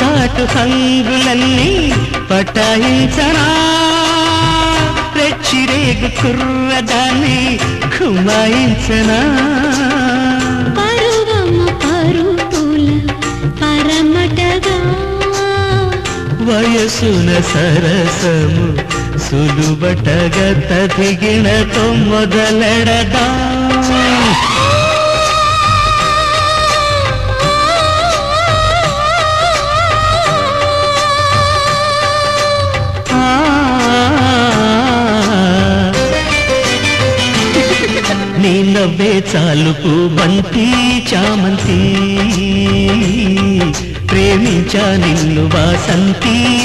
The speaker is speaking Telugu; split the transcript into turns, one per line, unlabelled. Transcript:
పట్టు హంగులన్నీ పటాయించనా? రెచ్చిరేగు కుర్రదాన్ని కుమాయించనా వయసున సరసము సులుబటగా తదిగిణతో మొదలెడదా నీ నవ్వే చాలుపు బంతి చామంతి. ప్రేమించా నిన్ను వాసంతి.